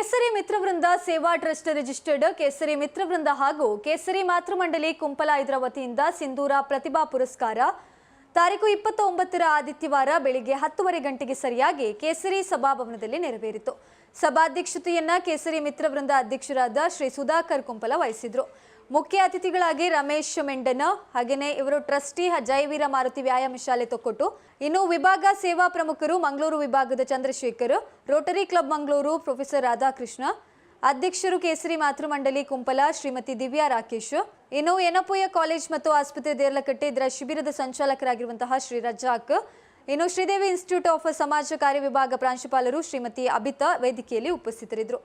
ಕೇಸರಿ ಮಿತ್ರವೃಂದ ಸೇವಾ trust registered ಕೇಸರಿ ಮಿತ್ರವೃಂದ ಹಾಗೂ ಕೇಸರಿ ಮಾತೃಮಂಡಲಿ ಕುಂಪಲ ಇದರ ವತಿಯಿಂದ ಸಿಂಧೂರ ಪ್ರತಿಭಾ ಪುರಸ್ಕಾರ. ತಾರೀಕು ಇಪ್ಪತ್ತೊಂಬತ್ತರ ಆದಿತ್ಯವಾರ ಬೆಳಿಗ್ಗೆ ಹತ್ತುವರೆ ಗಂಟೆಗೆ ಸರಿಯಾಗಿ ಕೇಸರಿ ಸಭಾಭವನದಲ್ಲಿ ನೆರವೇರಿತು. ಸಭಾಧ್ಯಕ್ಷತೆಯನ್ನ ಕೇಸರಿ ಮಿತ್ರವೃಂದ ಅಧ್ಯಕ್ಷರಾದ ಶ್ರೀ ಸುಧಾಕರ್ ಕುಂಪಲ ವಹಿಸಿದ್ರು. ಮುಖ್ಯ ಅತಿಥಿಗಳಾಗಿ ರಮೇಶ್ ಮೆಂಡನ ಹಾಗೆಯೇ ಇವರು ಟ್ರಸ್ಟಿ ಜಯವೀರ ಮಾರುತಿ ವ್ಯಾಯಾಮ ಶಾಲೆ ತೊಕ್ಕೊಟ್ಟು, ಇನ್ನು ವಿಭಾಗ ಸೇವಾ ಪ್ರಮುಖರು ಮಂಗಳೂರು ವಿಭಾಗದ Chandrashekhar, Rotary Club Mangaluru professor Radhakrishna, ಅಧ್ಯಕ್ಷರು ಕೇಸರಿ ಮಾತೃಮಂಡಲಿ ಕುಂಪಲ, ಶ್ರೀಮತಿ ದಿವ್ಯಾ ರಾಕೇಶ್, ಇನ್ನು ಎನಪುಯ ಕಾಲೇಜ್ ಮತ್ತು ಆಸ್ಪತ್ರೆ ದೇರ್ಲಕಟ್ಟೆ ಇದರ ಶಿಬಿರದ ಸಂಚಾಲಕರಾಗಿರುವಂತಹ ಶ್ರೀ ರಜಾಕ್, ಇನ್ನು ಶ್ರೀದೇವಿ ಇನ್ಸ್ಟಿಟ್ಯೂಟ್ ಆಫ್ ಸಮಾಜ ಕಾರ್ಯ ವಿಭಾಗ ಪ್ರಾಂಶುಪಾಲರು ಶ್ರೀಮತಿ ಅಬಿತಾ ವೇದಿಕೆಯಲ್ಲಿ ಉಪಸ್ಥಿತರಿದ್ದರು.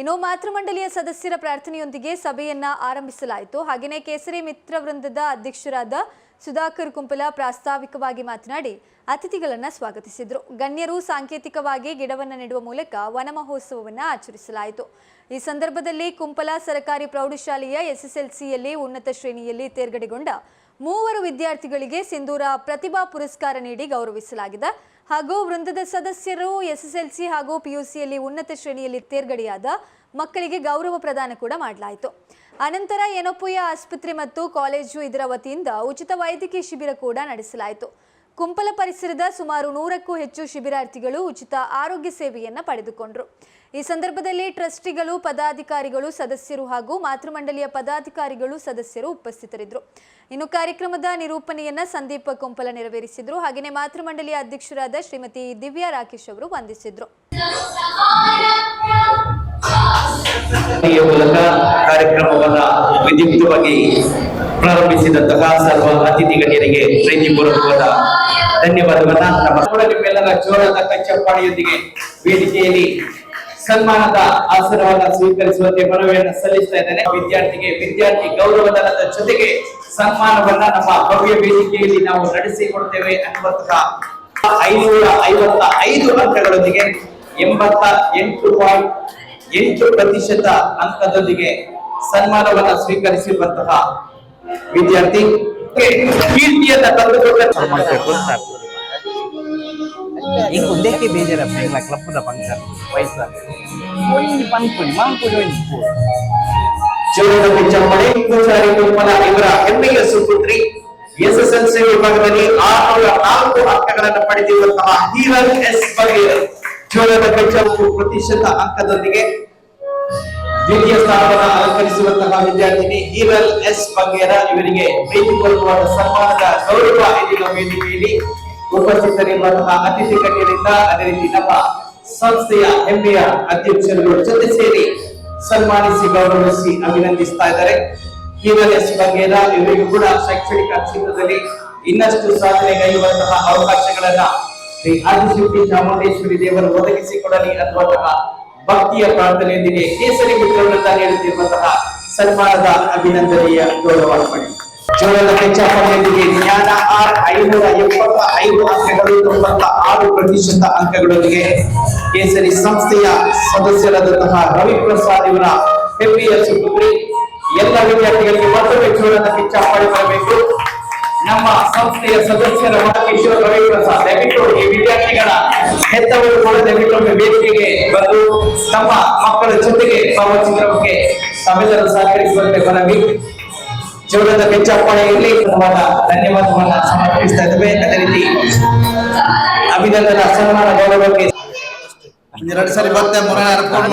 ಇನ್ನು ಮಾತೃಮಂಡಲಿಯ ಸದಸ್ಯರ ಪ್ರಾರ್ಥನೆಯೊಂದಿಗೆ ಸಭೆಯನ್ನ ಆರಂಭಿಸಲಾಯಿತು. ಹಾಗೆಯೇ ಕೇಸರಿ ಮಿತ್ರ ವೃಂದದ ಅಧ್ಯಕ್ಷರಾದ ಸುಧಾಕರ್ ಕುಂಪಲ ಪ್ರಾಸ್ತಾವಿಕವಾಗಿ ಮಾತನಾಡಿ ಅತಿಥಿಗಳನ್ನು ಸ್ವಾಗತಿಸಿದರು. ಗಣ್ಯರು ಸಾಂಕೇತಿಕವಾಗಿ ಗಿಡವನ್ನು ನೆಡುವ ಮೂಲಕ ವನ ಮಹೋತ್ಸವವನ್ನು ಆಚರಿಸಲಾಯಿತು. ಈ ಸಂದರ್ಭದಲ್ಲಿ ಕುಂಪಲ ಸರ್ಕಾರಿ ಪ್ರೌಢಶಾಲೆಯ ಎಸ್ಎಸ್ಎಲ್ಸಿಯಲ್ಲಿ ಉನ್ನತ ಶ್ರೇಣಿಯಲ್ಲಿ ತೇರ್ಗಡೆಗೊಂಡ ಮೂವರು ವಿದ್ಯಾರ್ಥಿಗಳಿಗೆ ಸಿಂಧೂರ ಪ್ರತಿಭಾ ಪುರಸ್ಕಾರ ನೀಡಿ ಗೌರವಿಸಲಾಗಿದೆ. ಹಾಗೂ ವೃಂದದ ಸದಸ್ಯರು, ಎಸ್ಎಸ್ಎಲ್ಸಿ ಹಾಗೂ ಪಿಯುಸಿಯಲ್ಲಿ ಉನ್ನತ ಶ್ರೇಣಿಯಲ್ಲಿ ತೇರ್ಗಡೆಯಾದ ಮಕ್ಕಳಿಗೆ ಗೌರವ ಪ್ರದಾನ ಕೂಡ ಮಾಡಲಾಯಿತು. ಅನಂತರ ಯನಪುಯ ಆಸ್ಪತ್ರೆ ಮತ್ತು ಕಾಲೇಜು ಇದರ ವತಿಯಿಂದ ಉಚಿತ ವೈದ್ಯಕೀಯ ಶಿಬಿರ ಕೂಡ ನಡೆಸಲಾಯಿತು. ಕುಂಪಲ ಪರಿಸರದ ಸುಮಾರು ನೂರಕ್ಕೂ ಹೆಚ್ಚು ಶಿಬಿರಾರ್ಥಿಗಳು ಉಚಿತ ಆರೋಗ್ಯ ಸೇವೆಯನ್ನು ಪಡೆದುಕೊಂಡರು. ಈ ಸಂದರ್ಭದಲ್ಲಿ ಟ್ರಸ್ಟಿಗಳು, ಪದಾಧಿಕಾರಿಗಳು ಸದಸ್ಯರು ಹಾಗೂ ಮಾತೃಮಂಡಲಿಯ ಪದಾಧಿಕಾರಿಗಳು ಸದಸ್ಯರು ಉಪಸ್ಥಿತರಿದ್ದರು. ಇನ್ನು ಕಾರ್ಯಕ್ರಮದ ನಿರೂಪಣೆಯನ್ನ ಸಂದೀಪ ಕುಂಪಲ ನೆರವೇರಿಸಿದ್ರು. ಹಾಗೆಯೇ ಮಾತೃಮಂಡಲಿಯ ಅಧ್ಯಕ್ಷರಾದ ಶ್ರೀಮತಿ ದಿವ್ಯಾ ರಾಕೇಶ್ ಅವರು ವಂದಿಸಿದ್ರು. ಕಾರ್ಯಕ್ರಮವನ್ನ ವಿದ್ಯುಕ್ತವಾಗಿ ಪ್ರಾರಂಭಿಸಿದಂತಹ ಸರ್ವ ಅತಿಥಿ ಗಣ್ಯರಿಗೆ ಪ್ರೀತಿಪೂರ್ವಕವಾದ ಧನ್ಯವಾದವನ್ನ ನಮ್ಮ ಜೋರದ ಕಚ್ಚಪ್ಪಾಡಿಯೊಂದಿಗೆ ವೇದಿಕೆಯಲ್ಲಿ ಸನ್ಮಾನದ ಆಸನವನ್ನ ಸ್ವೀಕರಿಸುವಂತೆ ಮನವಿಯನ್ನು ಸಲ್ಲಿಸ್ತಾ ಇದ್ದೇನೆ. ವಿದ್ಯಾರ್ಥಿಗೆ ವಿದ್ಯಾರ್ಥಿ ಗೌರವಧನದ ಜೊತೆಗೆ ಸನ್ಮಾನವನ್ನ ನಮ್ಮ ಭವ್ಯ ವೇದಿಕೆಯಲ್ಲಿ ನಾವು ನಡೆಸಿಕೊಡ್ತೇವೆ ಅನ್ನುವಂತಹ ಐನೂರ ಐವತ್ತ ಐದು ಅಂಕಗಳೊಂದಿಗೆ ಎಂಬತ್ತ ಎಂಟು ಪಾಯಿಂಟ್ ಎಂಟು ಪ್ರತಿಶತ ಅಂಕದೊಂದಿಗೆ ಸನ್ಮಾನವನ್ನ ಸ್ವೀಕರಿಸಿರುವಂತಹ ವಿದ್ಯಾರ್ಥಿ ಕೀರ್ತಿಯನ್ನ ತಂದುಕೊಟ್ಟ ವಯಸ್ಸ. ಒಂಜಿ ಪನ್ಪುನಿ ಮಾಂಪುಡಿ ಒಂಜಿ ಪೂರ ಜೀವನದ ಪಿಚ್ಚಮ್ಮನೆ ಪೂಜಾರಿ ಕುರ್ಮಲ ಇವರ ಹೆಮ್ಮೆಯ ಸುಪುತ್ರಿ ಎಸ್ಎಸ್ಎಲ್ಸಿ ವಿಭಾಗದಲ್ಲಿ ಆರುನೂರ ನಾಲ್ಕು ಅಂಕಗಳನ್ನು ಪಡೆದಿರುವಂತಹ ಹೀರನ್ ಎಸ್ ಬಗೇರ್ ಚೌರದ ಪಿಚ್ಚಮ್ಮು ಪ್ರತಿಶತ ಅಂಕದೊಂದಿಗೆ ದ್ವಿತೀಯ ಸ್ಥಾನವನ್ನು ಅಲಂಕರಿಸುವಂತಹ ವಿದ್ಯಾರ್ಥಿನಿ ಹೀರಲ್ ಎಸ್ ಬಗೇರ ಇವರಿಗೆ ಪ್ರೀತಿಪೂರ್ವಕವಾದ ಸನ್ಮಾನದ ಗೌರವ ಇಂದಿನ ವೇದಿಕೆಯಲ್ಲಿ ಉಪಸ್ಥಿತರಿರುವಂತಹ ಅತಿಥಿ ಕಟ್ಟಿನಿಂದ ಅದೇ ರೀತಿ ನಮ್ಮ ಸಂಸ್ಥೆಯ ಹೆಮ್ಮೆಯ ಅಧ್ಯಕ್ಷರುಗಳು ಜೊತೆ ಸೇರಿ ಸನ್ಮಾನಿಸಿ, ಗೌರವಿಸಿ, ಅಭಿನಂದಿಸ್ತಾ ಇದ್ದಾರೆ. ಹೀರಲ್ ಎಸ್ ಬಗೇರ ಇವರಿಗೂ ಕೂಡ ಶೈಕ್ಷಣಿಕ ಕ್ಷೇತ್ರದಲ್ಲಿ ಇನ್ನಷ್ಟು ಸಾಧನೆಗೈಯುವಂತಹ ಅವಕಾಶಗಳನ್ನ ಶ್ರೀ ಆದಿಶಕ್ತಿ ಚಾಮುಂಡೇಶ್ವರಿ ದೇವರು ಒದಗಿಸಿಕೊಡಲಿ ಅನ್ನುವಂತಹ ಭಕ್ತಿಯ ಪ್ರಾರ್ಥನೆಯೊಂದಿಗೆ ಕೇಸರಿ ಮಿತ್ರರನ್ನ ನೀಡುತ್ತಿರುವಂತಹ ಸನ್ಮಾನದ ಅಭಿನಂದನೆಯ ಗೌರವಾರ್ಪಣೆ. ಜೋಳದ ಹೆಚ್ಚಾಪಣೆಯೊಂದಿಗೆ ಜ್ಞಾನ ಆರ್ ಐನೂರ ಎಪ್ಪತ್ತ ಐದು ಅಂಕಗಳು, ತೊಂಬತ್ತ ಆರು ಪ್ರತಿಶತ ಅಂಕಗಳೊಂದಿಗೆ ಕೇಸರಿ ಸಂಸ್ಥೆಯ ಸದಸ್ಯರಾದಂತಹ ರವಿ ಪ್ರಸಾದ್ ಇವರ ಹೆಮ್ಮೆಯ ಸುಪುತ್ರಿ ಎಲ್ಲ ವಿದ್ಯಾರ್ಥಿಗಳಿಗೆ ಮತ್ತೊಮ್ಮೆ ಜೋಳದ ಹೆಚ್ಚಾಪಣೆ ಬರಬೇಕು. ನಮ್ಮ ಸಂಸ್ಥೆಯ ಸದಸ್ಯರ ಕಿಶೋರ್ ರವಿ ಪ್ರಸಾದ್ ದಯವಿಟ್ಟು ಈ ವಿದ್ಯಾರ್ಥಿಗಳ ಹೆತ್ತವರು ಕೂಡ ದಯವಿಟ್ಟು ವೇದಿಕೆಗೆ ಬಂದು ತಮ್ಮ ಮಕ್ಕಳ ಜೊತೆಗೆ ಭಾವಚಿತ್ರಕ್ಕೆ ತಾವೆಲ್ಲರೂ ಸಹಕರಿಸುವಂತೆ ಮನವಿ ಜೀವನದ ಬೆಚ್ಚಪ್ಪಣೆಯಲ್ಲಿ ಧನ್ಯವಾದ ಧನ್ಯವಾದವನ್ನ ಸಮರ್ಪಿಸ್ತಾ ಇದ್ದೇವೆ ಅದೇ ರೀತಿ ಅಭಿನಂದನಾ ಸನ್ಮಾನ ಗೌರವಕ್ಕೆ ಎರಡು ಸರಿ ಬರ್ತೆ ಮೂರನೇ ಫೋನ್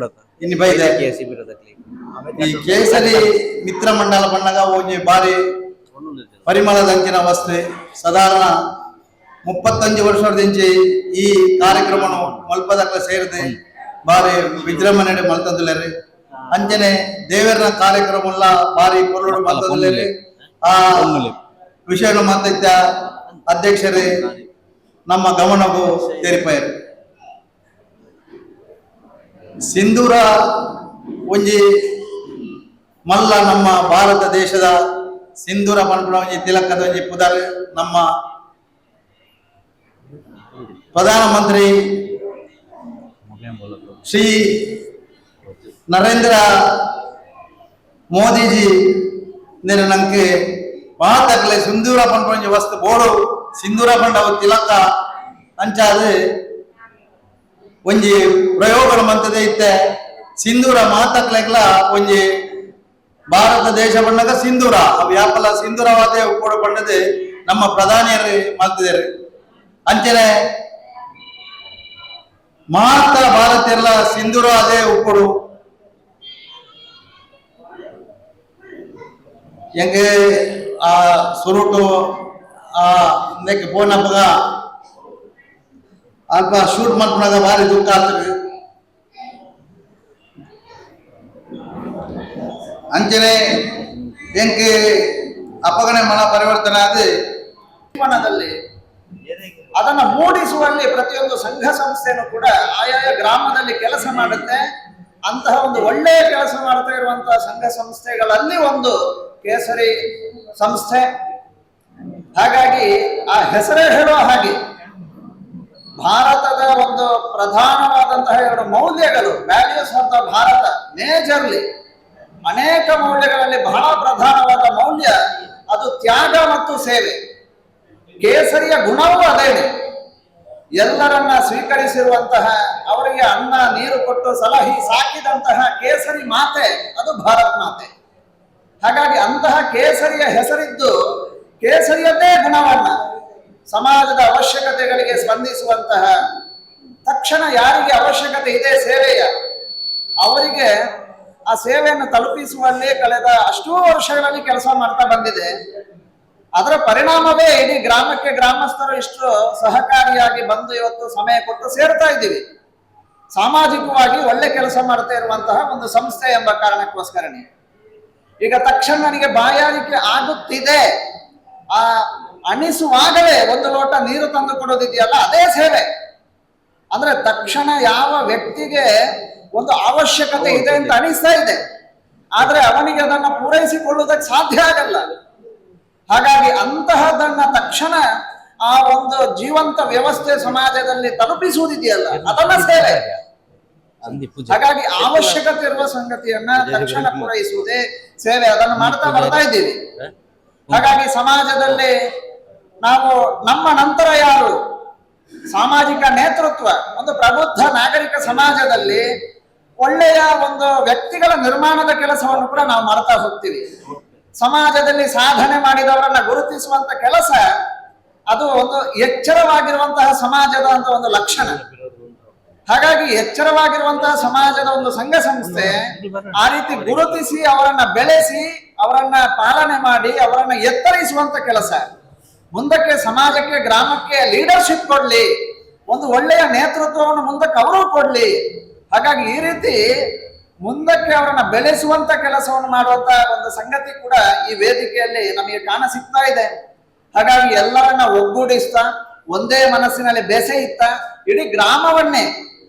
ಹೋಗಿದ್ದೆ ಇನ್ನು ಬೈದೆ. ಶಿಬಿರದಲ್ಲಿ ಈ ಕೇಸರಿ ಮಿತ್ರ ಮಂಡಲ ಬಣ್ಣಗ ಒಂಜಿ ಬಾರಿ ಪರಿಮಳದ ಅಂಚಿನ ವಸ್ತು ಸಾಧಾರಣ ಮುಪ್ಪತ್ತಂಜು ವರ್ಷದಿಂಚಿ ಈ ಕಾರ್ಯಕ್ರಮನು ಮಲ್ಪದಕ್ಕ ಸೇರಿದೆ. ಬಾರಿ ವಿಜೃಂಭಣೆ ಮಲ್ತಂದುಲೇರಿ ಅಂಚನೆ ದೇವರ ಕಾರ್ಯಕ್ರಮ ಬಾರಿ ಕೊರಡು ಮಲ್ತಂದುಲೇರಿ ಆ ವಿಷಯನು ಮಾತೈತ ಅಧ್ಯಕ್ಷರೇ ನಮ್ಮ ಗಮನವು ತೆರಿಪಾಯರು ಸಿಂಧೂರ ಒಂಜಿ ಮಲ್ಲ ನಮ್ಮ ಭಾರತ ದೇಶದ ಸಿಂಧೂರ ಪನ್ಪುಣ ಒಂಜಿ ತಿಲಕದ ಒಂಜಿ ಪುದರ್ ನಮ್ಮ ಪ್ರಧಾನಮಂತ್ರಿ ಶ್ರೀ ನರೇಂದ್ರ ಮೋದಿಜಿ ಇಂದಿನ ನಂಗೆ ಮಾತಕ್ಲೆ ಸಿಂಧೂರ ಪಂಡ ವಸ್ತು ಬೋಡು ಸಿಂಧೂರ ಪಂಡ ತಿಲಕ ಅಂಚಾದು ಒಂಜಿ ಪ್ರಯೋಗನ ಮಂತದೆ ಇತ್ತೆ. ಸಿಂಧೂರ ಮಾತಕ್ಲೆಕ್ಲ ಒಂಜಿ ಭಾರತ ದೇಶ ಬಣ್ಣಗ ಸಿಂಧೂರ. ಅವು ಯಾಪಲ ಸಿಂಧೂರವಾದೇ ಉಪ್ಪೋಡು ಪಂಡದು ನಮ್ಮ ಪ್ರಧಾನಿಯರು ಮಲ್ತಿದ್ದಾರೆ ಅಂಚನೆ ಮಾತ ಎಲ್ಲ ಸಿಂಧೂರ ಅದೇ ಉಪ್ಪುಡು. ಹೆಂಗೆ ಆ ಸುರುಟು, ಆ ಫೋನ್ ಹಬ್ಬಗ ಅಲ್ಪ ಶೂಟ್ ಮಾಡ್ಕೊಂಡಾಗ ಭಾರಿ ದುಃಖ ಆಗ್ತದೆ. ಅಂಚನೆ ಬೆಂಕಿ ಅಪಗಣೆ ಮನ ಪರಿವರ್ತನೆ ಆದ ಜೀವನದಲ್ಲಿ ಅದನ್ನ ಮೂಡಿಸುವಲ್ಲಿ ಪ್ರತಿಯೊಂದು ಸಂಘ ಸಂಸ್ಥೆನೂ ಕೂಡ ಆಯಾಯ ಗ್ರಾಮದಲ್ಲಿ ಕೆಲಸ ಮಾಡುತ್ತೆ. ಅಂತಹ ಒಂದು ಒಳ್ಳೆಯ ಕೆಲಸ ಮಾಡ್ತಾ ಇರುವಂತಹ ಸಂಘ ಸಂಸ್ಥೆಗಳಲ್ಲಿ ಒಂದು ಕೇಸರಿ ಸಂಸ್ಥೆ. ಹಾಗಾಗಿ ಆ ಹೆಸರೇ ಹೇಳೋ ಹಾಗೆ ಭಾರತದ ಒಂದು ಪ್ರಧಾನವಾದಂತಹ ಎರಡು ಮೌಲ್ಯಗಳು ವ್ಯಾಲ್ಯೂಸ್ ಅಂತ ಭಾರತ ಮೇಜರ್ಲಿ ಅನೇಕ ಮೌಲ್ಯಗಳಲ್ಲಿ ಬಹಳ ಪ್ರಧಾನವಾದ ಮೌಲ್ಯ, ಅದು ತ್ಯಾಗ ಮತ್ತು ಸೇವೆ. ಕೇಸರಿಯ ಗುಣವೂ ಅದೇನೆ. ಎಲ್ಲರನ್ನ ಸ್ವೀಕರಿಸಿರುವಂತಹ, ಅವರಿಗೆ ಅನ್ನ, ನೀರು ಕೊಟ್ಟು ಸಲಹಿ ಸಾಕಿದಂತಹ ಕೇಸರಿ ಮಾತೆ, ಅದು ಭಾರತ್ ಮಾತೆ. ಹಾಗಾಗಿ ಅಂತಹ ಕೇಸರಿಯ ಹೆಸರಿದ್ದು ಕೇಸರಿಯದ್ದೇ ಗುಣವನ್ನ. ಸಮಾಜದ ಅವಶ್ಯಕತೆಗಳಿಗೆ ಸ್ಪಂದಿಸುವಂತಹ ತಕ್ಷಣ ಯಾರಿಗೆ ಅವಶ್ಯಕತೆ ಇದೆ ಸೇವೆಯ, ಅವರಿಗೆ ಆ ಸೇವೆಯನ್ನು ತಲುಪಿಸುವಲ್ಲಿ ಕಳೆದ ಅಷ್ಟೂ ವರ್ಷಗಳಲ್ಲಿ ಕೆಲಸ ಮಾಡ್ತಾ ಬಂದಿದೆ. ಅದರ ಪರಿಣಾಮವೇ ಇಡೀ ಗ್ರಾಮಕ್ಕೆ ಗ್ರಾಮಸ್ಥರು ಇಷ್ಟು ಸಹಕಾರಿಯಾಗಿ ಬಂದು ಇವತ್ತು ಸಮಯ ಕೊಟ್ಟು ಸೇರ್ತಾ ಇದ್ದೀವಿ. ಸಾಮಾಜಿಕವಾಗಿ ಒಳ್ಳೆ ಕೆಲಸ ಮಾಡ್ತಾ ಇರುವಂತಹ ಒಂದು ಸಂಸ್ಥೆ ಎಂಬ ಕಾರಣಕ್ಕೋಸ್ಕರನೇ. ಈಗ ತಕ್ಷಣ ನನಗೆ ಬಾಯಾರಿಕೆ ಆಗುತ್ತಿದೆ. ಆ ಅನಿಸುವಾಗಲೇ ಒಂದು ಲೋಟ ನೀರು ತಂದು ಕೊಡೋದಿದೆಯಲ್ಲ ಅದೇ ಸೇವೆ. ಅಂದ್ರೆ ತಕ್ಷಣ ಯಾವ ವ್ಯಕ್ತಿಗೆ ಒಂದು ಅವಶ್ಯಕತೆ ಇದೆ ಅಂತ ಅನಿಸ್ತಾ ಇದೆ. ಆದ್ರೆ ಅವನಿಗೆ ಅದನ್ನ ಪೂರೈಸಿಕೊಳ್ಳುವುದಕ್ಕೆ ಸಾಧ್ಯ ಆಗಲ್ಲ. ಹಾಗಾಗಿ ಅಂತಹದನ್ನ ತಕ್ಷಣ ಆ ಒಂದು ಜೀವಂತ ವ್ಯವಸ್ಥೆ ಸಮಾಜದಲ್ಲಿ ತಲುಪಿಸುವುದಿದೆಯಲ್ಲ ಅದನ್ನ ಸೇವೆ. ಹಾಗಾಗಿ ಅವಶ್ಯಕತೆ ಇರುವ ಸಂಗತಿಯನ್ನ ತಕ್ಷಣ ಪೂರೈಸುವುದೇ ಸೇವೆ. ಅದನ್ನು ಮಾಡ್ತಾ ಬರ್ತಾ ಇದ್ದೀವಿ. ಹಾಗಾಗಿ ಸಮಾಜದಲ್ಲಿ ನಾವು ನಮ್ಮ ನಂತರ ಯಾರು? ಸಾಮಾಜಿಕ ನೇತೃತ್ವ, ಒಂದು ಪ್ರಬುದ್ಧ ನಾಗರಿಕ ಸಮಾಜದಲ್ಲಿ ಒಳ್ಳೆಯ ಒಂದು ವ್ಯಕ್ತಿಗಳ ನಿರ್ಮಾಣದ ಕೆಲಸವನ್ನು ಕೂಡ ನಾವು ಮಾಡ್ತಾ ಹೋಗ್ತೀವಿ. ಸಮಾಜದಲ್ಲಿ ಸಾಧನೆ ಮಾಡಿದವರನ್ನ ಗುರುತಿಸುವಂತ ಕೆಲಸ, ಅದು ಒಂದು ಎಚ್ಚರವಾಗಿರುವಂತಹ ಸಮಾಜದ ಅಂತ ಒಂದು ಲಕ್ಷಣ. ಹಾಗಾಗಿ ಎಚ್ಚರವಾಗಿರುವಂತಹ ಸಮಾಜದ ಒಂದು ಸಂಘ ಸಂಸ್ಥೆ ಆ ರೀತಿ ಗುರುತಿಸಿ ಅವರನ್ನ ಬೆಳೆಸಿ ಅವರನ್ನ ಪಾಲನೆ ಮಾಡಿ ಅವರನ್ನ ಎತ್ತರಿಸುವಂತ ಕೆಲಸ. ಮುಂದಕ್ಕೆ ಸಮಾಜಕ್ಕೆ, ಗ್ರಾಮಕ್ಕೆ ಲೀಡರ್ಶಿಪ್ ಕೊಡ್ಲಿ. ಒಂದು ಒಳ್ಳೆಯ ನೇತೃತ್ವವನ್ನು ಮುಂದಕ್ಕೆ ಅವರು ಕೊಡ್ಲಿ. ಹಾಗಾಗಿ ಈ ರೀತಿ ಮುಂದಕ್ಕೆ ಅವರನ್ನ ಬೆಳೆಸುವಂತ ಕೆಲಸವನ್ನು ಮಾಡುವಂತ ಒಂದು ಸಂಗತಿ ಕೂಡ ಈ ವೇದಿಕೆಯಲ್ಲಿ ನಮಗೆ ಕಾಣ ಸಿಗ್ತಾ ಇದೆ. ಹಾಗಾಗಿ ಎಲ್ಲರನ್ನ ಒಗ್ಗೂಡಿಸ್ತಾ, ಒಂದೇ ಮನಸ್ಸಿನಲ್ಲಿ ಬೆಸೆಯುತ್ತ ಇಡೀ ಗ್ರಾಮವನ್ನೇ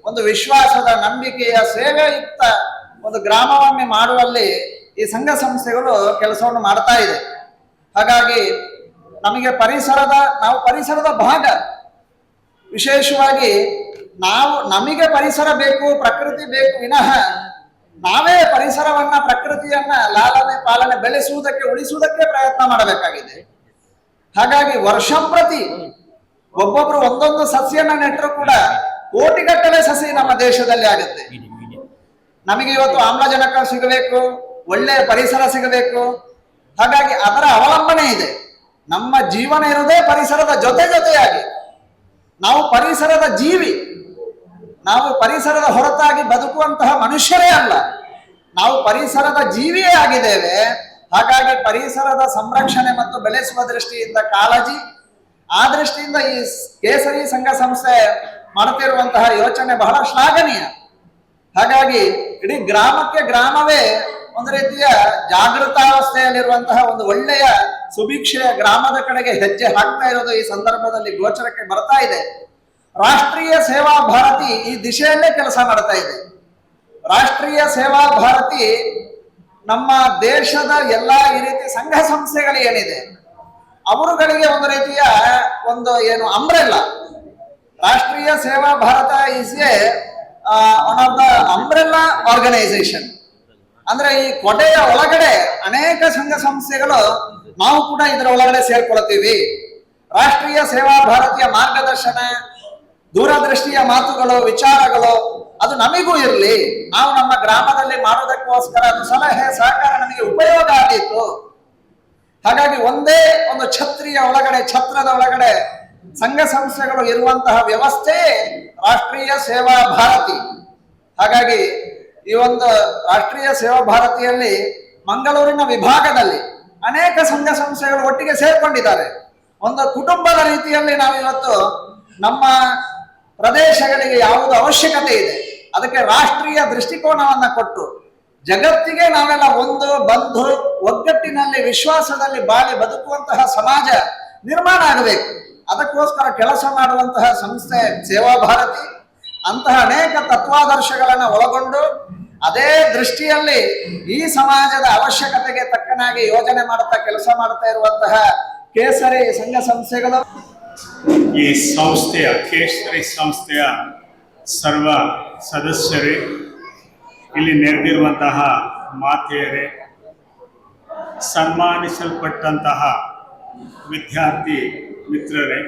ಒಂದು ವಿಶ್ವಾಸದ, ನಂಬಿಕೆಯ, ಸೇವೆಯುಕ್ತ ಒಂದು ಗ್ರಾಮವನ್ನೇ ಮಾಡುವಲ್ಲಿ ಈ ಸಂಘ ಸಂಸ್ಥೆಗಳು ಕೆಲಸವನ್ನು ಮಾಡ್ತಾ ಇದೆ. ಹಾಗಾಗಿ ನಮಗೆ ಪರಿಸರದ, ನಾವು ಪರಿಸರದ ಭಾಗ. ವಿಶೇಷವಾಗಿ ನಾವು ನಮಗೆ ಪರಿಸರ ಬೇಕು, ಪ್ರಕೃತಿ ಬೇಕು ವಿನಃ ನಾವೇ ಪರಿಸರವನ್ನ, ಪ್ರಕೃತಿಯನ್ನ ಲಾಲನೆ ಪಾಲನೆ ಬೆಳೆಸುವುದಕ್ಕೆ, ಉಳಿಸುವುದಕ್ಕೆ ಪ್ರಯತ್ನ ಮಾಡಬೇಕಾಗಿದೆ. ಹಾಗಾಗಿ ವರ್ಷಂಪ್ರತಿ ಒಬ್ಬೊಬ್ರು ಒಂದೊಂದು ಸಸ್ಯನ ನೆಟ್ಟರು ಕೂಡ ಕೋಟಿಗಟ್ಟಲೆ ಸಸಿ ನಮ್ಮ ದೇಶದಲ್ಲಿ ಆಗುತ್ತೆ. ನಮಗೆ ಇವತ್ತು ಆಮ್ಲಜನಕ ಸಿಗಬೇಕು ಒಳ್ಳೆಯ ಪರಿಸರ ಸಿಗಬೇಕು. ಹಾಗಾಗಿ ಅದರ ಅವಲಂಬನೆ ಇದೆ. ನಮ್ಮ ಜೀವನ ಇರುವುದೇ ಪರಿಸರದ ಜೊತೆ ಜೊತೆಯಾಗಿ. ನಾವು ಪರಿಸರದ ಜೀವಿ. ನಾವು ಪರಿಸರದ ಹೊರತಾಗಿ ಬದುಕುವಂತಹ ಮನುಷ್ಯರೇ ಅಲ್ಲ. ನಾವು ಪರಿಸರದ ಜೀವಿಯೇ ಆಗಿದ್ದೇವೆ. ಹಾಗಾಗಿ ಪರಿಸರದ ಸಂರಕ್ಷಣೆ ಮತ್ತು ಬೆಳೆಸುವ ದೃಷ್ಟಿಯಿಂದ ಕಾಳಜಿ, ಆ ದೃಷ್ಟಿಯಿಂದ ಈ ಕೇಸರಿ ಸಂಘ ಸಂಸ್ಥೆ ಮಾಡುತ್ತಿರುವಂತಹ ಯೋಚನೆ ಬಹಳ ಶ್ಲಾಘನೀಯ. ಹಾಗಾಗಿ ಇಡೀ ಗ್ರಾಮಕ್ಕೆ ಗ್ರಾಮವೇ ಒಂದು ರೀತಿಯ ಜಾಗೃತಾವಸ್ಥೆಯಲ್ಲಿರುವಂತಹ ಒಂದು ಒಳ್ಳೆಯ ಸುಭಿಕ್ಷೆಯ ಗ್ರಾಮದ ಕಡೆಗೆ ಹೆಜ್ಜೆ ಹಾಕ್ತಾ ಇರೋದು ಈ ಸಂದರ್ಭದಲ್ಲಿ ಗೋಚರಕ್ಕೆ ಬರ್ತಾ ಇದೆ. ರಾಷ್ಟ್ರೀಯ ಸೇವಾ ಭಾರತಿ ಈ ದಿಶೆಯಲ್ಲೇ ಕೆಲಸ ಮಾಡ್ತಾ ಇದೆ. ರಾಷ್ಟ್ರೀಯ ಸೇವಾ ಭಾರತಿ ನಮ್ಮ ದೇಶದ ಎಲ್ಲಾ ಈ ರೀತಿ ಸಂಘ ಸಂಸ್ಥೆಗಳು ಏನಿದೆ, ಅವರುಗಳಿಗೆ ಒಂದು ರೀತಿಯ ಒಂದು ಏನು umbrella. Rashtriya Seva Bharat is a one of the umbrella organisation ಅಂದ್ರೆ ಈ ಕೊಡೆಯ ಒಳಗಡೆ ಅನೇಕ ಸಂಘ ಸಂಸ್ಥೆಗಳು ನಾವು ಕೂಡ ಇದರ ಒಳಗಡೆ ಸೇರ್ಕೊಳ್ತೀವಿ. ರಾಷ್ಟ್ರೀಯ ಸೇವಾ ಭಾರತೀಯ ಮಾರ್ಗದರ್ಶನ, ದೂರದೃಷ್ಟಿಯ ಮಾತುಗಳು, ವಿಚಾರಗಳು, ಅದು ನಮಿಗೂ ಇರಲಿ. ನಾವು ನಮ್ಮ ಗ್ರಾಮದಲ್ಲಿ ಮಾಡೋದಕ್ಕೋಸ್ಕರ ಅದು ಸಲಹೆ, ಸಹಕಾರ ನಮಗೆ ಉಪಯೋಗ ಆಗಿತ್ತು ಹಾಗಾಗಿ ಒಂದೇ ಒಂದು ಛತ್ರಿಯ ಒಳಗಡೆ, ಛತ್ರದ ಒಳಗಡೆ ಸಂಘ ಸಂಸ್ಥೆಗಳು ಇರುವಂತಹ ವ್ಯವಸ್ಥೆ ರಾಷ್ಟ್ರೀಯ ಸೇವಾ ಭಾರತಿ. ಹಾಗಾಗಿ ಈ ಒಂದು ರಾಷ್ಟ್ರೀಯ ಸೇವಾ ಭಾರತಿಯಲ್ಲಿ ಮಂಗಳೂರಿನ ವಿಭಾಗದಲ್ಲಿ ಅನೇಕ ಸಂಘ ಸಂಸ್ಥೆಗಳು ಒಟ್ಟಿಗೆ ಸೇರ್ಕೊಂಡಿದ್ದಾರೆ. ಒಂದು ಕುಟುಂಬದ ರೀತಿಯಲ್ಲಿ ನಾವು ಇವತ್ತು ನಮ್ಮ ಪ್ರದೇಶಗಳಿಗೆ ಯಾವುದು ಅವಶ್ಯಕತೆ ಇದೆ. ಅದಕ್ಕೆ ರಾಷ್ಟ್ರೀಯ ದೃಷ್ಟಿಕೋನವನ್ನ ಕೊಟ್ಟು ಜಗತ್ತಿಗೆ ನಾವೆಲ್ಲ ಒಂದು ಬಂಧು ಒಗ್ಗಟ್ಟಿನಲ್ಲಿ ವಿಶ್ವಾಸದಲ್ಲಿ ಬಾಳಿ ಬದುಕುವಂತಹ ಸಮಾಜ ನಿರ್ಮಾಣ ಆಗಬೇಕು. ಅದಕ್ಕೋಸ್ಕರ ಕೆಲಸ ಮಾಡುವಂತಹ ಸಂಸ್ಥೆ ಸೇವಾ ಭಾರತಿ. ಅಂತಹ ಅನೇಕ ತತ್ವಾದರ್ಶಗಳನ್ನು ಒಳಗೊಂಡು ಅದೇ ದೃಷ್ಟಿಯಲ್ಲಿ ಈ ಸಮಾಜದ ಅವಶ್ಯಕತೆಗೆ ತಕ್ಕನಾಗಿ ಯೋಜನೆ ಮಾಡುತ್ತಾ ಕೆಲಸ ಮಾಡ್ತಾ ಇರುವಂತಹ ಕೇಸರಿ ಸಂಘ ಸಂಸ್ಥೆಗಳು. ಈ ಸಂಸ್ಥೆಯ ಕೇಸರಿ ಸಂಸ್ಥೆಯ ಸರ್ವ ಸದಸ್ಯರೇ, ಇಲ್ಲಿ ನೆರೆದಿರುವಂತಹ ಮಾತೆಯರೇ, ಸನ್ಮಾನಿಸಲ್ಪಟ್ಟಂತಹ ವಿದ್ಯಾರ್ಥಿ ಮಿತ್ರರೇ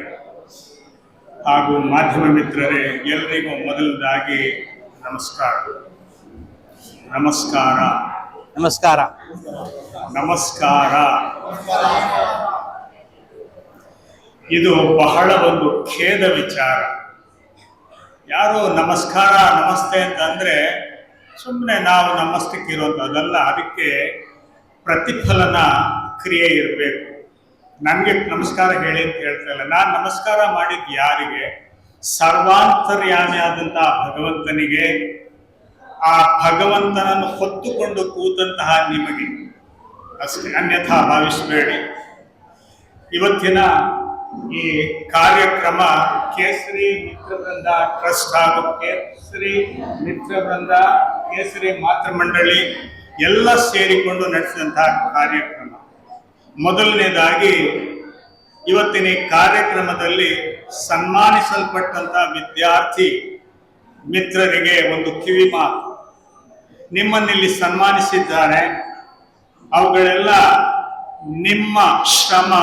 ಹಾಗೂ ಮಾಧ್ಯಮ ಮಿತ್ರರೇ ಎಲ್ಲರಿಗೂ ಮೊದಲದಾಗಿ ನಮಸ್ಕಾರ. ನಮಸ್ಕಾರ. ನಮಸ್ಕಾರ. ನಮಸ್ಕಾರ. ಇದು ಬಹಳ ಒಂದು ಖೇದ ವಿಚಾರ. ಯಾರು ನಮಸ್ಕಾರ ನಮಸ್ತೆ ಅಂತಂದ್ರೆ ಸುಮ್ಮನೆ ನಾವು ನಮಸ್ತಕ್ಕೆ ಅದಲ್ಲ ಅದಕ್ಕೆ ಪ್ರತಿಫಲನ ಕ್ರಿಯೆ ಇರಬೇಕು. ನನಗೆ ನಮಸ್ಕಾರ ಹೇಳಿ ಅಂತ ಹೇಳ್ತಾ ಇಲ್ಲ. ನಾನು ನಮಸ್ಕಾರ ಮಾಡಿದ್ದು ಯಾರಿಗೆ? ಸರ್ವಾಂತರ್ಯಾಮಿ ಭಗವಂತನಿಗೆ ಆ ಭಗವಂತನನ್ನು ಹೊತ್ತುಕೊಂಡು ಕೂತಂತಹ ನಿಮಗೆ ಅಷ್ಟೇ, ಅನ್ಯಥಾ ಭಾವಿಸಬೇಡಿ. ಇವತ್ತಿನ ಈ ಕಾರ್ಯಕ್ರಮ ಕೇಸರಿ ಮಿತ್ರವೃಂದ ಟ್ರಸ್ಟ್ ಹಾಗೂ ಕೇಸರಿ ಮಿತ್ರವೃಂದ ಕೇಸರಿ ಮಾತೃಮಂಡಳಿ ಎಲ್ಲ ಸೇರಿಕೊಂಡು ನಡೆಸಿದಂತಹ ಕಾರ್ಯಕ್ರಮ. ಮೊದಲನೇದಾಗಿ ಇವತ್ತಿನ ಕಾರ್ಯಕ್ರಮದಲ್ಲಿ ಸನ್ಮಾನಿಸಲ್ಪಟ್ಟಂತ ವಿದ್ಯಾರ್ಥಿ ಮಿತ್ರರಿಗೆ ಒಂದು ಕಿವಿ ಮಾತು. ನಿಮ್ಮನ್ನಿಲ್ಲಿ ಸನ್ಮಾನಿಸಿದ್ದಾರೆ. ಅವುಗಳೆಲ್ಲ ನಿಮ್ಮ ಶ್ರಮ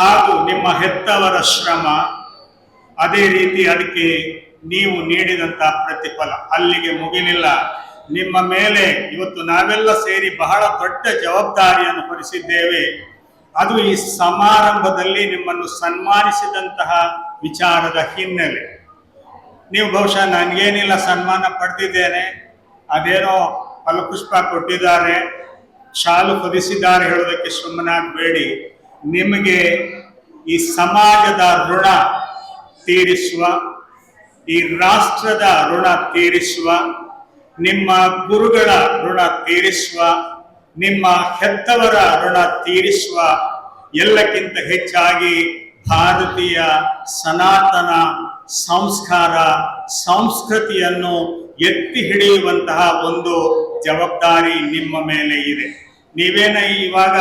ಹಾಗೂ ನಿಮ್ಮ ಹೆತ್ತವರ ಶ್ರಮ. ಅದೇ ರೀತಿ ಅದಕ್ಕೆ ನೀವು ನೀಡಿದಂತ ಪ್ರತಿಫಲ. ಅಲ್ಲಿಗೆ ಮುಗಿಲಿಲ್ಲ. ನಿಮ್ಮ ಮೇಲೆ ಇವತ್ತು ನಾವೆಲ್ಲ ಸೇರಿ ಬಹಳ ದೊಡ್ಡ ಜವಾಬ್ದಾರಿಯನ್ನು ಹೊರಿಸಿದ್ದೇವೆ. ಅದು ಈ ಸಮಾರಂಭದಲ್ಲಿ ನಿಮ್ಮನ್ನು ಸನ್ಮಾನಿಸಿದಂತಹ ವಿಚಾರದ ಹಿನ್ನೆಲೆ. ನೀವು ಬಹುಶಃ ನನಗೇನಿಲ್ಲ ಸನ್ಮಾನ ಪಡೆದಿದ್ದೇನೆ, ಅದೇನೋ ಫಲಪುಷ್ಪ ಕೊಟ್ಟಿದ್ದಾರೆ, ಶಾಲು ಹೊದಿಸಿದ್ದಾರೆ ಹೇಳೋದಕ್ಕೆ ಸುಮ್ಮನಾಗಬೇಡಿ. ನಿಮಗೆ ಈ ಸಮಾಜದ ಋಣ ತೀರಿಸುವ, ಈ ರಾಷ್ಟ್ರದ ಋಣ ತೀರಿಸುವ ನಿಮ್ಮ ಗುರುಗಳ ಋಣ ತೀರಿಸುವ, ನಿಮ್ಮ ಹೆತ್ತವರ ಋಣ ತೀರಿಸುವ, ಎಲ್ಲಕ್ಕಿಂತ ಹೆಚ್ಚಾಗಿ ಭಾರತೀಯ ಸನಾತನ ಸಂಸ್ಕಾರ, ಸಂಸ್ಕೃತಿಯನ್ನು ಎತ್ತಿ ಹಿಡಿಯುವಂತಹ ಒಂದು ಜವಾಬ್ದಾರಿ ನಿಮ್ಮ ಮೇಲೆ ಇದೆ. ನೀವೇನ ಇವಾಗ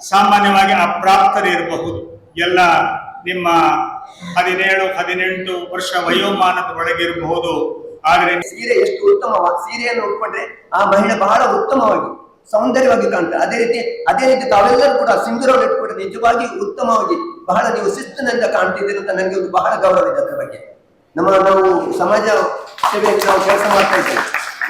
ಸಾಮಾನ್ಯವಾಗಿ ಅಪ್ರಾಪ್ತರಿರಬಹುದು. ಎಲ್ಲ ನಿಮ್ಮ ಹದಿನೇಳು, ಹದಿನೆಂಟು ವರ್ಷ ವಯೋಮಾನದ ಒಳಗಿರಬಹುದು. ಆದರೆ ಸೀರೆ ಎಷ್ಟು ಉತ್ತಮವ ಸೀರೆಯನ್ನು ಉಟ್ಕೊಂಡ್ರೆ ಆ ಮಹಿಳೆ ಬಹಳ ಉತ್ತಮವಾಗಿ, ಸೌಂದರ್ಯವಾಗಿ ಕಾಣ್ತಾರೆ ಅದೇ ರೀತಿ ಅದೇ ರೀತಿ ತಾವೆಲ್ಲರೂ ಕೂಡ ಸಿಂಧೂರವನ್ನು ಇಟ್ಕೊಂಡ್ರೆ ನಿಜವಾಗಿ ಉತ್ತಮವಾಗಿ ಬಹಳ ನೀವು ಶಿಸ್ತಿನಿಂದ ಕಾಣ್ತಿದ್ದೀರಿ ಅಂತ ನನಗೆ ಒಂದು ಬಹಳ ಗೌರವ ಇದೆ ಅದರ ಬಗ್ಗೆ. ನಮ್ಮ ನಾವು ಸಮಾಜ ಸೇವೆಯಲ್ಲಿ ನಾವು ಕೆಲಸ ಮಾಡ್ತಾ ಇದ್ದೇವೆ.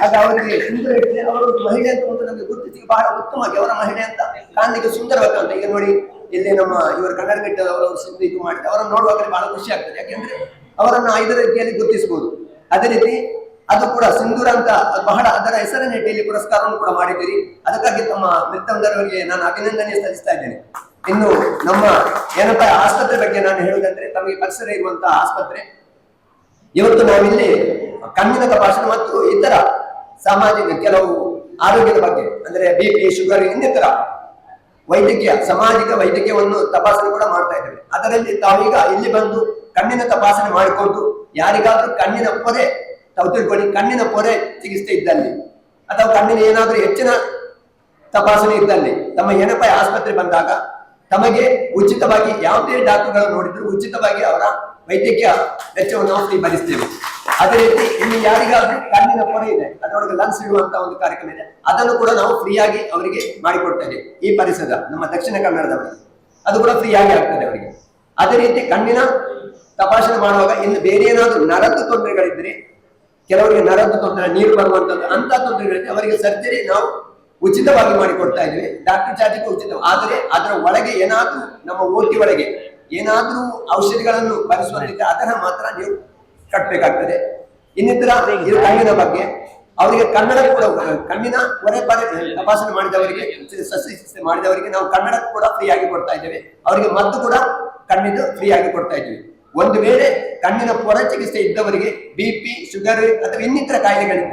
ಆಗ ಅವರಿಗೆ ಸುಂದರ ಇಟ್ಟರೆ ಅವರು ಮಹಿಳೆ ಅಂತ ಒಂದು ನಮಗೆ ಗುರುತಿಸಿ ಬಹಳ ಉತ್ತಮವಾಗಿ ಅವರ ಮಹಿಳೆ ಅಂತ ಕಾಣಲಿಕ್ಕೆ ಸುಂದರವಾಗಿ ಅಂತ ಈಗ ನೋಡಿ, ಇಲ್ಲಿ ನಮ್ಮ ಇವರು ಕನ್ನಡ ಕಟ್ಟದವರು ಸಿಂಧು ಇದು ಮಾಡಿದ್ರೆ ಅವರನ್ನು ನೋಡುವಾಗ ಬಹಳ ಖುಷಿ ಆಗ್ತದೆ. ಯಾಕೆಂದ್ರೆ ಅವರನ್ನು ಐದು ರೀತಿಯಲ್ಲಿ ಗುರುತಿಸಬಹುದು. ಅದೇ ರೀತಿ ಅದು ಕೂಡ ಸಿಂಧೂರ ಅಂತ ಬಹಳ ಅದರ ಹೆಸರನ್ನ ಇಲ್ಲಿ ಪುರಸ್ಕಾರವನ್ನು ಕೂಡ ಮಾಡಿದ್ದೀರಿ. ಅದಕ್ಕಾಗಿ ತಮ್ಮ ಮಿತ್ರವರಿಗೆ ನಾನು ಅಭಿನಂದನೆ ಸಲ್ಲಿಸ್ತಾ ಇದ್ದೇನೆ. ಇನ್ನು ನಮ್ಮ ಏನಪ್ಪ ಆಸ್ಪತ್ರೆ ಬಗ್ಗೆ ನಾನು ಹೇಳುವುದಂದ್ರೆ, ತಮಗೆ ಪರಿಸರ ಇರುವಂತಹ ಆಸ್ಪತ್ರೆ. ಇವತ್ತು ನಾವಿಲ್ಲಿ ಕಣ್ಣಿನ ತಪಾಸಣೆ ಮತ್ತು ಇತರ ಸಾಮಾಜಿಕ ಕೆಲವು ಆರೋಗ್ಯದ ಬಗ್ಗೆ, ಅಂದ್ರೆ ಬಿ ಪಿ ಶುಗರ್ ಇನ್ನಿತರ ವೈದ್ಯಕೀಯ, ಸಾಮಾಜಿಕ ವೈದ್ಯಕೀಯವನ್ನು ತಪಾಸಣೆ ಕೂಡ ಮಾಡ್ತಾ ಇದ್ದೇವೆ. ಅದರಲ್ಲಿ ತಾವೀಗ ಇಲ್ಲಿ ಬಂದು ಕಣ್ಣಿನ ತಪಾಸಣೆ ಮಾಡಿಕೊಂಡು ಯಾರಿಗಾದ್ರೂ ಕಣ್ಣಿನ ಪೊರೆ, ತಾವು ತಿಳ್ಕೊಳ್ಳಿ, ಕಣ್ಣಿನ ಪೊರೆ ಚಿಕಿತ್ಸೆ ಇದ್ದಲ್ಲಿ. ಅಥವಾ ಕಣ್ಣಿನ ಏನಾದ್ರೂ ಹೆಚ್ಚಿನ ತಪಾಸಣೆ ಇದ್ದಲ್ಲಿ. ತಮ್ಮ ಏನಪ್ಪ ಆಸ್ಪತ್ರೆ ಬಂದಾಗ ತಮಗೆ ಉಚಿತವಾಗಿ ಯಾವುದೇ ಡಾಕ್ಟರ್ಗಳನ್ನು ನೋಡಿದ್ರು ಉಚಿತವಾಗಿ ಅವರ ವೈದ್ಯಕೀಯ ವೆಚ್ಚವನ್ನು ನಾವು ಭರಿಸ್ತೇವೆ ಅದೇ ರೀತಿ ಇನ್ನು ಯಾರಿಗಾದ್ರೂ ಕಣ್ಣಿನ ಪೊರೆ ಇದೆ, ಅದರೊಳಗೆ ಲನ್ಸ್ ಇಡುವಂತ ಒಂದು ಕಾರ್ಯಕ್ರಮ ಇದೆ. ಅದನ್ನು ಕೂಡ ನಾವು ಫ್ರೀಯಾಗಿ ಅವರಿಗೆ ಮಾಡಿಕೊಡ್ತೇವೆ ಈ ಪರಿಸರ, ನಮ್ಮ ದಕ್ಷಿಣ ಕನ್ನಡದವರು. ಅದು ಕೂಡ ಫ್ರೀಯಾಗಿ ಆಗ್ತದೆ ಅವರಿಗೆ. ಅದೇ ರೀತಿ ಕಣ್ಣಿನ ತಪಾಸಣೆ ಮಾಡುವಾಗ ಇನ್ನು ಬೇರೆ ಏನಾದರೂ ನರದ್ದು ತೊಂದರೆಗಳಿದ್ರೆ, ಕೆಲವರಿಗೆ ನರದ್ದು ತೊಂದರೆ, ನೀರು ಬರುವಂತದ್ದು ಅಂತ ತೊಂದರೆಗಳಿದ್ರೆ ಅವರಿಗೆ ಸರ್ಜರಿ ನಾವು ಉಚಿತವಾಗಿ ಮಾಡಿಕೊಡ್ತಾ ಇದ್ವಿ ಡಾಕ್ಟರ್ ಚಾರ್ಜಿಗೂ ಉಚಿತ. ಆದರೆ ಅದರ ಒಳಗೆ ಏನಾದರೂ, ನಮ್ಮ ಓಟಿ ಒಳಗೆ ಏನಾದರೂ ಔಷಧಿಗಳನ್ನು ಬರೆಸುವಂತಿದ್ರೆ ಅದನ್ನ ಮಾತ್ರ ನೀವು ಕಟ್ಟಬೇಕಾಗ್ತದೆ. ಇನ್ನಿತರ ಇದು ಕಣ್ಣಿನ ಬಗ್ಗೆ, ಅವರಿಗೆ ಕನ್ನಡ ಕೂಡ, ಕಣ್ಣಿನ ಹೊರೆ ತಪಾಸಣೆ ಮಾಡಿದವರಿಗೆ ಶಸ್ತ್ರಚಿಕಿತ್ಸೆ ಮಾಡಿದವರಿಗೆ ನಾವು ಕನ್ನಡ ಕೂಡ ಫ್ರೀ ಆಗಿ ಕೊಡ್ತಾ ಇದ್ದೇವೆ. ಅವರಿಗೆ ಮದ್ದು ಕೂಡ ಕಣ್ಣಿದ್ದು ಫ್ರೀಯಾಗಿ ಕೊಡ್ತಾ ಇದ್ದೀವಿ. ಒಂದು ವೇಳೆ ಕಣ್ಣಿನ ಪೊರ ಚಿಕಿತ್ಸೆ ಇದ್ದವರಿಗೆ ಬಿ ಪಿ ಶುಗರ್ ಅಥವಾ ಇನ್ನಿತರ ಕಾಯಿಲೆಗಳಿದ್ದರೆ